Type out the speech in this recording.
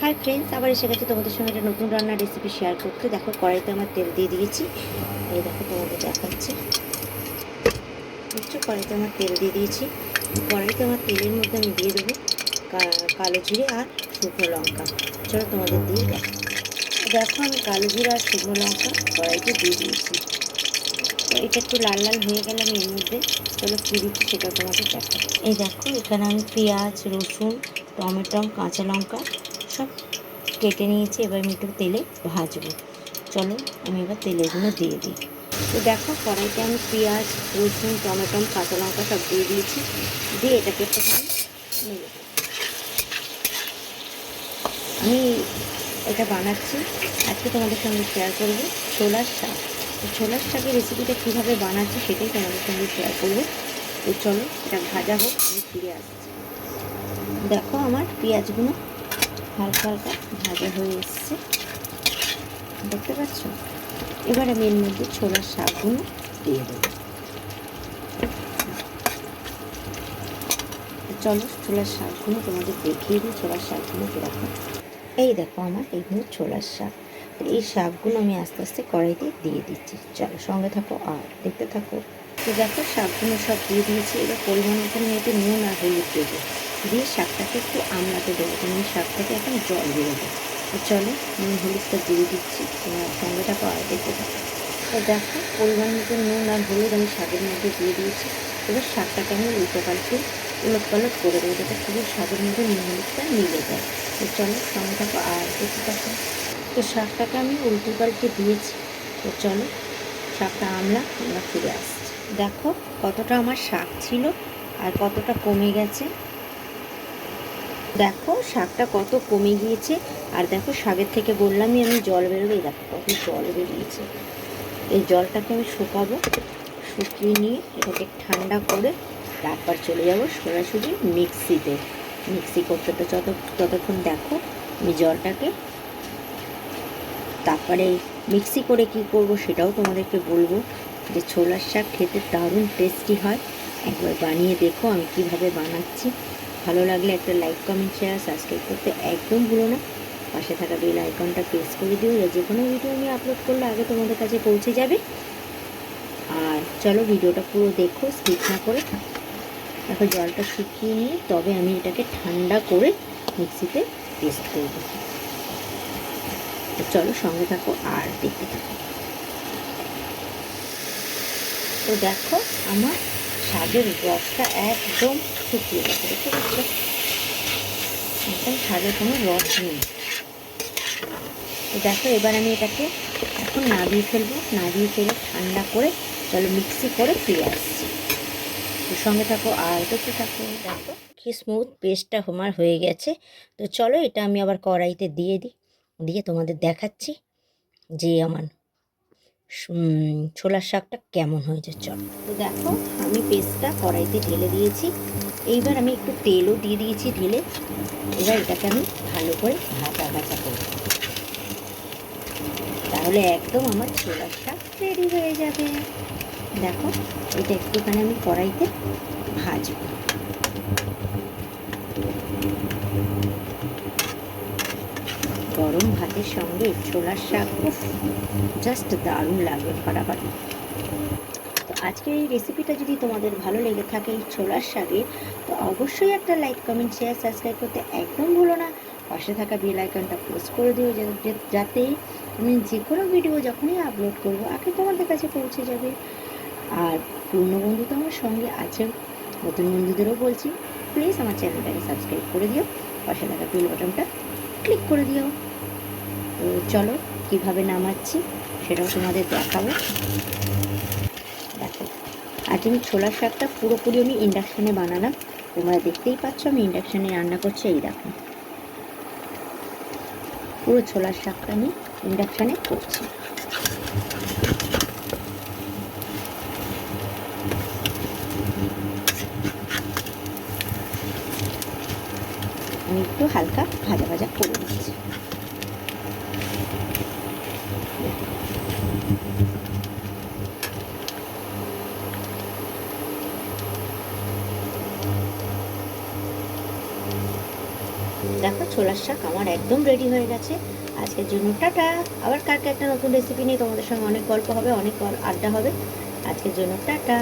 Hi friends আবার এসে গেছে তোমাদের সঙ্গে একটা নতুন রান্নার রেসিপি শেয়ার করতে। দেখো, কড়াইতে আমার তেল দিয়ে দিয়েছি। এই দেখো, তোমাদের দেখাচ্ছি। বুঝছ কড়াইতে আমার তেল দিয়ে দিয়েছি। কড়াইতে আমার তেলের মধ্যে আমি দিয়ে দেবো কালো জিরে আর শুকনো লঙ্কা। চলো তোমাদের দিয়ে দেখো। দেখো, আমি কালো জিরে আর শুকনো লঙ্কা কড়াইতে দিয়ে দিয়েছি। এটা একটু লাল লাল হয়ে গেলে আমি এর মধ্যে চলো কী দিচ্ছি সেটা তোমাকে দেখো এই দেখো, এখানে আমি পেঁয়াজ, রসুন, টমেটো, কাঁচা লঙ্কা সব কেটে নিয়েছি, এবার আমি একটু তেলে ভাজবো। চলো, আমি এবার তেলেগুলো দিয়ে দিই। তো দেখো, কড়াইতে আমি পেঁয়াজ, রসুন, টমেটো, কাঁচা লঙ্কা সব দিয়ে দিয়েছি। দিয়ে এটাকে একটুখানি আমি এটা বানাচ্ছি। আজকে তোমাদের সঙ্গে শেয়ার করব ছোলার শাক। তো ছোলার শাকের রেসিপিটা কীভাবে বানাচ্ছি সেটাই তোমাদের সঙ্গে শেয়ার করব। তো চলো, এটা ভাজা হোক, আমি ফিরে আসছি। দেখো, আমার পেঁয়াজগুলো হালকা হালকা ভাজা হয়ে এসছে। দেখতে পাচ্ছ? এবার আমি এর মধ্যে ছোলার শাকগুলো দিয়ে দেবো। চলো ছোলার শাকগুলো তোমাদের দেখিয়ে দিই, ছোলার শাকগুলো কীরকম। এই দেখো আমার এইগুলো ছোলার শাক। এই শাকগুলো আমি আস্তে আস্তে কড়াইতে দিয়ে দিচ্ছি। চলো সঙ্গে থাকো আর দেখতে থাকো। তো দেখো শাকগুলো সব দিয়ে দিয়েছি। এবার পরিমাণ মতো একটু নুন আর হলুদ দেবো দিয়ে শাকটাকে একটু আমলাতে দেবো। তুমি শাক থেকে এখন জল বেরোবে তো চলো নুন হলুদটা দিয়ে দিচ্ছি। তোমার সঙ্গে থাকো আর দেখতে থাকো তো দেখো, পরিমাণ মতো নুন আর হলুদ আমি শাকের মধ্যে দিয়ে দিয়েছি। এবার শাকটাকে আমি উল্টো পাল্টে উলট পালট করে দেবো, যাতে পুরো শাকের মধ্যে নুন হলুদটা মিলে যায়। তো চলো সঙ্গে থাকো আর দেখতে থাকো তো শাকটাকে আমি উল্টো পাল্টে দিয়েছি। তো চলো, শাকটা আমলা, আমরা ফিরে আসছি। দেখো, কতটা আমার শাক ছিল আর কতটা কমে গেছে। দেখো শাকটা কত কমে গিয়েছে, আর দেখো শাকের থেকে বললামই আমি জল বেরোবে এই দেখো কত জল বেরিয়েছে। এই জলটাকে আমি শুকাবো, শুকিয়ে নিয়ে এটাকে ঠান্ডা করে তারপর চলে যাব সরাসরি মিক্সিতে। মিক্সি করতে তো যত, ততক্ষণ দেখো আমি জলটাকে, তারপরে মিক্সি করে কি করব সেটাও তোমাদেরকে বলব যে ছোলার শাক খেতে দারুণ টেস্টি হয়। একবার বানিয়ে দেখো আমি কীভাবে বানাচ্ছি। ভালো লাগলে একটা লাইক কমেন্ট শেয়ার সাবস্ক্রাইব করতে একদম ভুলো না। পাশে থাকা বেল আইকনটা প্রেস করে দিও, যে কোনো ভিডিও আমি আপলোড করলে আগে তোমাদের কাছে পৌঁছে যাবে। আর চলো ভিডিওটা পুরো দেখো স্কিপ না করে। এখন জলটা শুকিয়ে নিয়ে তবে আমি এটাকে ঠান্ডা করে মিক্সিতে পেস্ট করব চলো সঙ্গে থাকো আর দেখতে থাকো। তো দেখো, আমার শাকের রসটা একদম শুকিয়ে গেছে, দেখতে পাচ্ছ? একদম শাকের কোনো রস নেই। তো দেখো, এবার আমি এটাকে এখন নাবিয়ে ফেলব নাবিয়ে ফেলে ঠান্ডা করে, চলো মিক্সি করে ফিরে আসছি। সঙ্গে থাকো আর দেখতে থাকো, দেখো কি স্মুথ পেস্টটা আমার হয়ে গেছে। তো চলো এটা আমি আবার কড়াইতে দিয়ে দিই, দিয়ে তোমাদের দেখাচ্ছি যে আমার ছোলার শাকটা কেমন হয়েছে চল। তো দেখো, আমি পেস্টটা কড়াইতে ঢেলে দিয়েছি। এইবার আমি একটু তেলও দিয়ে দিয়েছি ঢেলে। এবার এটাকে আমি ভালো করে ভাজা ভাজা করব। তাহলে একদম আমার ছোলার শাক রেডি হয়ে যাবে। দেখো, এটা একটুখানি আমি কড়াইতে ভাজবো। ভাতের সঙ্গে ছোলার শাক জাস্ট দারুণ লাগবে ফাটাফাটি তো আজকের এই রেসিপিটা যদি তোমাদের ভালো লেগে থাকে এই ছোলার শাকে, তো অবশ্যই একটা লাইক কমেন্ট শেয়ার সাবস্ক্রাইব করতে একদম ভুলো না। পাশে থাকা বেল আইকনটা প্রেস করে দিও যাতে আমি যে কোনো ভিডিও যখনই আপলোড করব, আগে তোমাদের কাছে পৌঁছে যাবে। আর পুরনো বন্ধু তো আমার সঙ্গে আছে, নতুন বন্ধুদেরও বলছি প্লিজ আমার চ্যানেলটাকে সাবস্ক্রাইব করে দিও। পাশে থাকা বেল বাটনটা ক্লিক করে দিও। চলো, কীভাবে নামাচ্ছি সেটাও তোমাদের দেখাবো। দেখো, আজ আমি ছোলার শাকটা পুরোপুরি আমি ইন্ডাকশানে বানালাম। তোমরা দেখতেই পাচ্ছ আমি ইন্ডাকশানে রান্না করছি এই দেখো। পুরো ছোলার শাকটা আমি ইন্ডাকশানে করছি। আমি একটু হালকা ভাজা ভাজা করে দিচ্ছি দেখো ছোলার শাক আমার একদম রেডি হয়ে গেছে। আজকের জন্য টাটা। আবার কালকে একটা নতুন রেসিপি নিয়ে তোমাদের সঙ্গে অনেক গল্প হবে, অনেক আড্ডা হবে। আজকের জন্য টাটা।